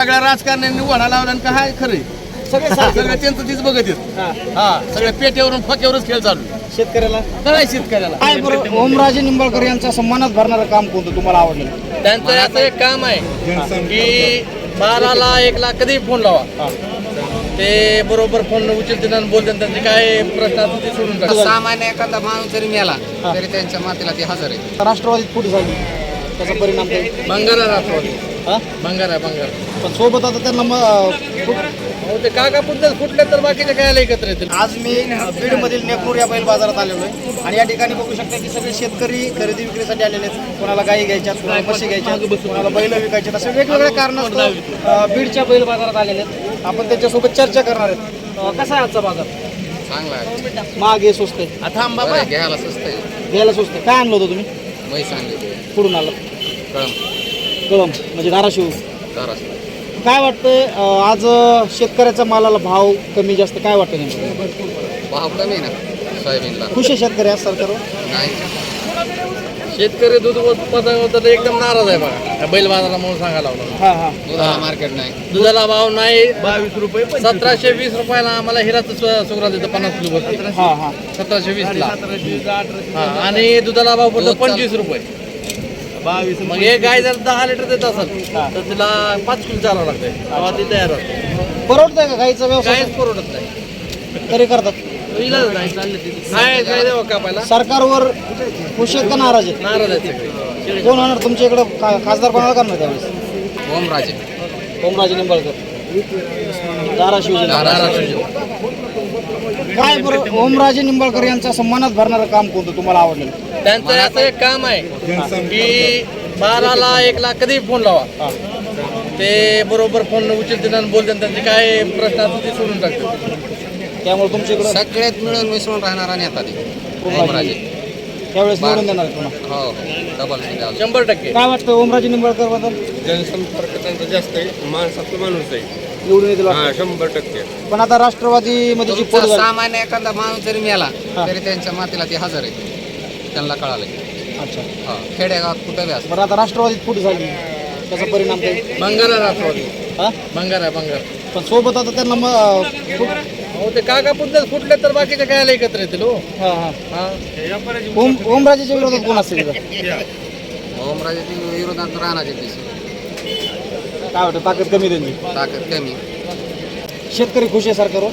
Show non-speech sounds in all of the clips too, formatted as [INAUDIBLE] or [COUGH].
सगळ्या राजकारण्यांनी वडा लावला आणि काय खरंय सगळे सारखे सगळं त्यांचं तीच बघत येत हा. हा सगळ्या पेट्यावरून खोक्यावरच खेळ चालू आहे. शेतकऱ्याला? काय शेतकऱ्याला. काय बरं ओमराजे निंबाळकर यांच्या सन्मानात भरणारं काम कोणतं? तुम्हाला आवडलं? त्यांचं असं एक काम आहे की बाराला एक लाख कधी फोन लावा? ते बरोबर फोन उचलतील आणि बोलतील त्यांचे काय प्रश्न असतील ते सोडून टाकतात सामान्य एखादा माणूस जरी मेला तरी त्यांच्या मातेला ते हजर आहे राष्ट्रवादीत फूट झाली त्याचा परिणाम काय? बंगारा राष्ट्रवादी. हा? बंगारा बंगारा. पण सोबत आता त्यांना मग ते काका पुढले फुटले तर बाकीचे काय एकत्र येतील. आज मी बीडमधील नेकनूर या बैल बाजारात आलेलो आहे. आणि या ठिकाणी बघू शकता की सगळे शेतकरी खरेदी विक्रीसाठी आलेले आहेत. कोणाला गायी घ्यायच्यात कोणाला म्हशी घ्यायच्यात कोणाला बैल विकायच्यात असे वेगवेगळ्या कारणास्तव अ, बीडच्या बैल बाजारात आलेले आहेत. आपण त्यांच्यासोबत चर्चा करणार आहेत. अ, कसा आहे आजचा बाजार? चांगला आहे. आहे स्वस्त आहे. आता बरं आहे, घ्यायला स्वस्त आहे. घ्यायला स्वस्त आहे. काय आणलं होतं तुम्ही? म्हैस आणली कुठून आलं कळम कळम म्हणजे धाराशिव. धाराशिव. काय वाटतंय अ, आज शेतकऱ्याचा मालाला भाव कमी जास्त काय वाटतं नेमकं? भाव कमी आहे ना सोयाबीनला. खुश आहे शेतकरी आज सरकारवर? नाही. शेतकरी दूध उत्पादनाबद्दल एकदम नाराज आहे बघा. या बैल बाजारा म्हणून सांगायला लावला. हां हां. दुधाला मार्केट नाही. दुधाला भाव नाही. बावीस रुपये सतराशे वीस रुपयाला आम्हाला हिराचं सु- सुगरा देतं पन्नास किलो हां हां. सतराशे वीस ला हा आणि दुधाला भाव पडतो पंचवीस रुपये. मग एक गाय जर दहा लिटर देत असेल तर तिला पाच किलो चालावं लागतंय. तेव्हा ती तयार होते. परवडतंय का गाईचा व्यवसाय? काहीच परवडत नाही. तरी करतात. इलाज नाही काय काय द्यावं कापायला? सरकारवर खुश आहेत का नाराज आहेत नाराज आहेत सगळे. कोण होणार? तुमच्या इकडं खा खासदार कोणाला करणार त्यावेळेस? ओमराजे. ओमराजे निंबाळकर. धाराशिव जिल्हा. धाराशिव. काय बरं ओमराजे निंबाळकर यांच्या सन्मानात भरणारं काम कोणतं? तुम्हाला आवडलेलं? त्यांचं असं एक काम आहे की बाराला एक लाख कधी फोन लावा? ते बरोबर फोन उचलतील आणि बोलतील त्यांचे काय प्रश्न असतील ते सोडून टाकतात त्यामुळे तुमच्या इकडं सगळ्यात मिळून मिसळून राहणारा नेता ते. ओमराजे त्यावेळेस निवडून देणार हो डबल आहे. शंभर टक्के. काय वाटतं ओमराजे निंबाळकरबद्दल? जनसंपर्क त्यांचा जास्त आहे. माणसातला माणूस आहे. निवडून येतील वाटतं. हा शंभर टक्के. पण आता राष्ट्रवादीमध्ये जी पोट तुमचा झाली सामान्य एखादा माणूस जरी मेला हा. तरी त्यांच्या मातेला ते हजर आहे त्यांना कळालंय. अच्छा. हा खेडेगावात कुठं असं बरं आता राष्ट्रवादीत फूट झाली? त्याचा परिणाम बंगारा राष्ट्रवादी. हा? बंगारा बंगार पण सोबत आता त्यांना मग हो ते काका पुढले फुटले तर बाकीचे काय एकत्र येतील हो. हां हां. हा. ओम ओमराजेच्या विरोधात कोण असेल इथं? ओमराजे विरोधात राहण्याचे ते. काय वाटतं ताकद कमी त्यांची? ताकद कमी. शेतकरी खुश आहे सरकारवर?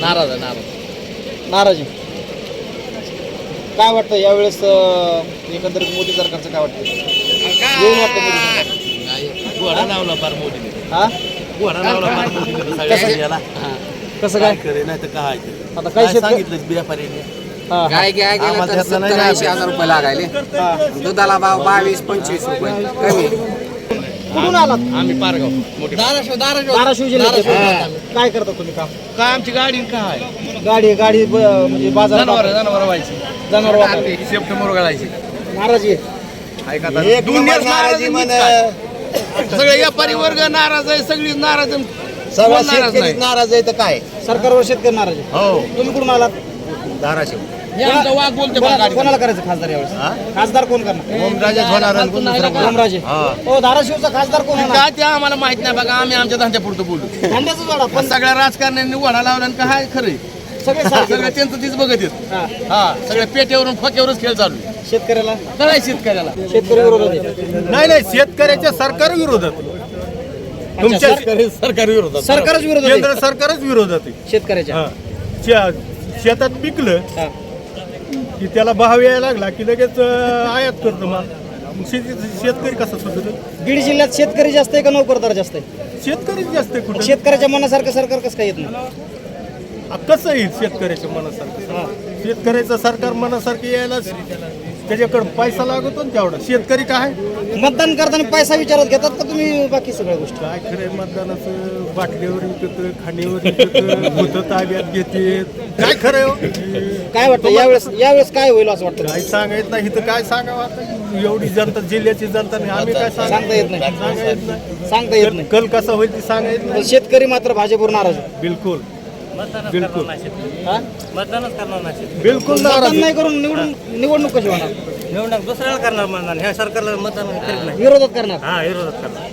नाराज आहे नाराज. नाराज आहे. काय वाटतं यावेळेस एकंदरीत मोदी सरकारचं काय वाटतं? येऊन वाटतं मोदी सरकार? नाही घोडा लावला फार मोदीने. हा? घोडा लावला फार मोदीने सगळ्या याला कसं काय करे नाही तर काय आता काय काय शेतकरी सांगितलं व्यापाऱ्याने हा, हा. गाय घ्या गेलं आम्हाला तर त्यातलं नाही सत्तर ऐंशी हजार रुपये लागायले. हा. दुधाला भाव बावीस पंचवीस रुपये. कमी. कुठून आलात? आम्ही पारगाव मोठे धाराशिव धाराशिव धाराशिव जिल्ह्यात धाराशिव. काय करता तुम्ही काम? काय आमची गाडी काय? गाडी गाडी ब- म्हणजे बाजार जनावर जनावर व्हायची. जनावर वापरायला. सेप्टेंबर घालायची नाराजी आहे. ऐका आता. दुनियाच नाराज आहे, मीच काय? सगळे व्यापारी वर्ग नाराज आहे सगळी नाराज आहे. कोण नाराज नाही? नाराज आहे तर काय? सरकारवर शेतकरी नाराज आहे. हो. तुम्ही कुठून आलात? धाराशिव. हे आमचं वाघ बोलते बा कोणा- गाडी कोणाला करायचं खासदार यावेळेस? खासदार कोण करणार? ओमराजेच होणार आणि कोण दुसरं कोण? ओमराजे. हो. धाराशिवचा खासदार कोण होणार? काय ते आम्हाला माहीत नाही बघा आम्ही आमच्या धंद्यापुरतं बोलू. धंद्याचा जोडा पण पण सगळ्या राजकारण्यांनी वडा लावला आणि काय खरंय सगळे सारखे. सगळं त्यांचं तीच बघत येत हा. हा सगळ्या पेट्यावरून खोक्यावरच खेळ चालू आहे. शेतकऱ्याला? काय शेतकऱ्याला. शेतकरी विरोधात आहे. नाही नाही शेतकऱ्याच्या सरकार विरोधात. तुमच्या शेतकरी सरकार विरोधात. सरकारच विरोधात केंद्र आहे. सरकारच विरोधात आहे. शेतकऱ्याच्या. हा. शे- शेतात पिकलं हा. की त्याला भाव यायला लागला की लगेच आयात करतो माल मग शेती शेतकरी कसा सुधर बीड जिल्ह्यात शेतकरी जास्त आहे का नोकरदार जास्त आहे? शेतकरीच जास्त आहे कुठं? शेतकऱ्याच्या मनासारखं सरकार कसं काय येत नाही? आ, कसं येईल शेतकऱ्याच्या मनासारखं? शेतकऱ्याचं सरकार मनासारखं यायला त्याच्याकडे पैसा लागतो ना तेवढा. शेतकरी काय? मतदान करताना पैसा विचारात घेतात का तुम्ही बाकी सगळ्या गोष्टी? काय खरंय मतदानाचं बाटलीवर विकत खाणीवर विकत ताब्यात घेते काय खरंय हो? काय वाटतं? यावेळेस यावेळेस काय होईल असं वाटतं? काय सांगायचं नाही. इथं काय सांगावं आता? एवढी जनता जिल्ह्याची जनता नाही. आम्ही काय सांगा सांगता येत नाही. सांगा येत नाही. सांगता येत नाही. कल कसा होईल ती सांगा येत पण नाही शेतकरी मात्र भाजपवर नाराज आहे. बिलकुल. बिलकुल. हा? मतदानच करणार नाही बिलकुल मतदान. नाही करून निवडून निवडणूक कशी होणार? निवडणूक दुसऱ्याला करणार मतदान. ह्या सरकारला मतदान करीत नाही. विरोधात करणार? हा विरोधात करणार.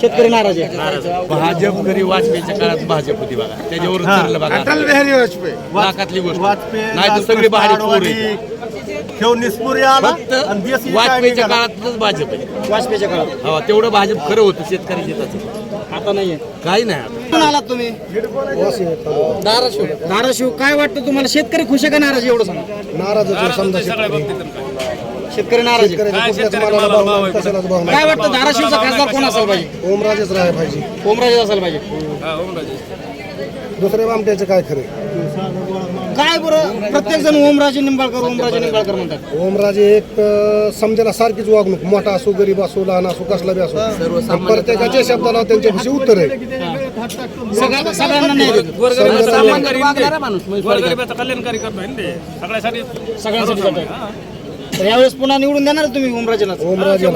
शेतकरी नाराज आहे. भाजप घरी वाजपेयीच्या काळात भाजप होती बघा. त्याच्यावर ठरलं बघा. अटल बिहारी वाजपेयी. गोष्ट. वाजपेयी नाही तर सगळी भारी पोरं आहेत. ठेव निस्पुरी आला फक्त आणि देश काय वाजपेयीच्या. काळातच भाजप आहे. वाजपेयीच्या काळात. हो तेवढं भाजप खरं होतं शेतकरी शेताचं आता नाहीये. काही नाही कुठून आलात तुम्ही? धाराशिव. धाराशिव. काय वाटतं तुम्हाला? शेतकरी खुश आहे का नाराज आहे? एवढं सांगा. नाराजच समजा शेतकरी. शेतकरी नाराज आहे. काय वाटतं? धाराशिवचा खासदार कोण असायला पाहिजे? ओमराजेच राहाय पाहिजे. ओमराजे असायला पाहिजे. दुसऱ्या बामट्याचं काय खरं काय बरं? प्रत्येक जण ओमराजे निंबाळकर ओमराजे निंबाळकर म्हणतात. ओमराजे एक अं, समजायला सारखीच वागणूक. मोठा असो गरीब असो लहान असो कसला बी असो. आणि प्रत्येकाच्या शब्दाला त्यांच्यापाशी उत्तर आहे. सगळ्या सगळ्यांना नाही देत. सामान्य वागणारा माणूस म्हणजे गोरगरिबाचं कल्याणकारी करतोय ना ते सगळ्यासाठी सगळ्यांसाठी करतोय. तर यावेळेस पुन्हा निवडून देणार तुम्ही ओमराजेलाच? ओमराजे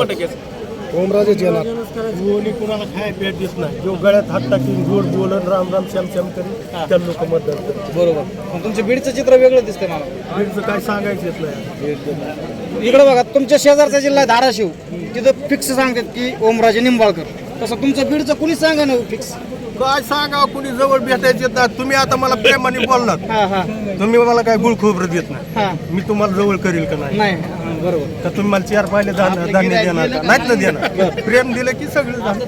ओमराजेच येणार कोणी कुणाला काय भेट देत नाही. जो गळ्यात हात टाकीन गोड बोलन राम राम श्याम श्याम करी त्या लोक मतदान करतात बरोबर. पण तुमचं बीडचं चित्र वेगळं दिसतंय मला. बीडचं काय सांगायचं येत नाही. इकडे बघा तुमच्या शेजारचा जिल्हा आहे धाराशिव. तिथं फिक्स सांगतात की ओमराजे निंबाळकर. तसं तुमचं बीडचं कुणीच सांगा ना फिक्स काय सांगा कुणी जवळ भेटायचे येत नाही. तुम्ही आता मला प्रेमाने बोललात. हा हा. तुम्ही मला काय गुळ खोबरं देत नाही. हा. मी तुम्हाला जवळ करील का नाही? नाही. हा, बरोबर. तर तुम्ही मला चार पाहिले धान्य धान्य देणार का? नाहीत ना देणार. प्रेम दिलं की सगळं झालं.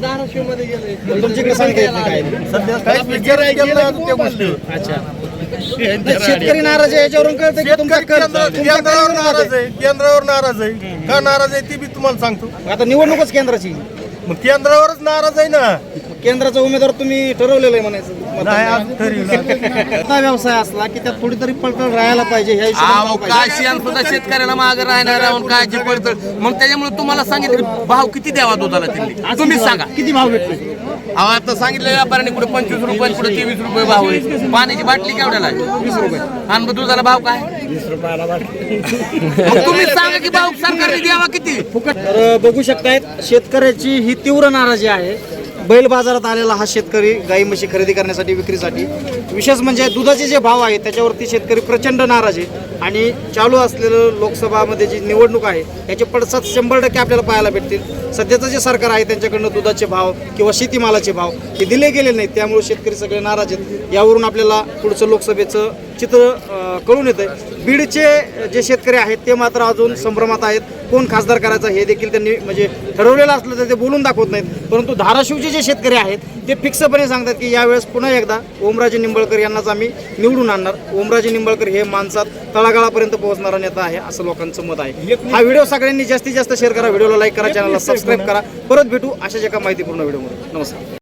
पण तुमच्याकडे सांगता येत नाही काय सध्या काहीच विचार केला नाही अजून त्या गोष्टीवर अच्छा. नाही, शेतकरी नाराज आहे याच्यावरून कळतं की तुमचा शेतकरी कल केंद्र- तुमचा कल केंद्रावर नाराज आहे. केंद्रावर नाराज आहे. का नाराज आहे ती बी तुम्हाला सांगतो. आहे. आता निवडणूकच केंद्राची. मग केंद्रावरच नाराज आहे ना. केंद्राचा उमेदवार तुम्ही ठरवलेलं आहे म्हणायचं नाही आज ठरवलं आता [LAUGHS] व्यवसाय असला की त्यात थोडी तरी पळपळ राहायला पाहिजे ह्या हिशोबाने अहो पाहिजे. काय शियान सुद्धा शेतकऱ्याला मागे राहणार राहून काय जी पडतं मग त्याच्यामुळे तुम्हाला सांगितलं भाव किती द्यावा दुधाला त्यांनी आज तुम्हीच सांगा. किती भाव भेटतो अहो आता सांगितलं व्यापाऱ्याने कुठे पंचवीस रुपये कुठे तेवीस रुपये भाव आहे. पाण्याची बाटली केवढ्याला आहे? वीस रुपये. आणि मग दुधाला भाव काय? वीस रुपयाला तुम्हीच सांगा की भाव सरकारने द्यावा किती? तर बघू शकतायत शेतकऱ्याची ही तीव्र नाराजी आहे. बैल बाजारात आलेला हा शेतकरी गाई म्हशी खरेदी करण्यासाठी विक्रीसाठी. विशेष म्हणजे दुधाचे जे भाव आहेत त्याच्यावरती शेतकरी प्रचंड नाराज आहे. आणि चालू असलेलं लोकसभामध्ये जी निवडणूक आहे याचे पडसाद शंभर टक्के आपल्याला पाहायला भेटतील. सध्याचं जे सरकार आहे त्यांच्याकडनं दुधाचे भाव किंवा शेतीमालाचे भाव हे दिले गेले नाहीत. त्यामुळे शेतकरी सगळे नाराज आहेत. यावरून आपल्याला पुढचं लोकसभेचं चित्र कळून येतं बीडचे जे शेतकरी आहेत ते मात्र अजून संभ्रमात आहेत. कोण खासदार करायचं हे देखील त्यांनी म्हणजे ठरवलेलं असलं तर ते बोलून दाखवत नाहीत. परंतु धाराशिवचे जे शेतकरी आहेत ते फिक्सपणे सांगतात की यावेळेस पुन्हा एकदा ओमराजे निंबळकर यांनाच आम्ही निवडून आणणार. ओमराजे निंबळकर हे माणसात तळागाळापर्यंत पोहोचणारा नेता आहे असं लोकांचं मत आहे. हा व्हिडिओ सगळ्यांनी जास्तीत जास्त शेअर करा व्हिडिओला लाईक करा चॅनलला सबस्क्राईब करा. परत भेटू अशाच एका माहितीपूर्ण व्हिडिओमध्ये. नमस्कार.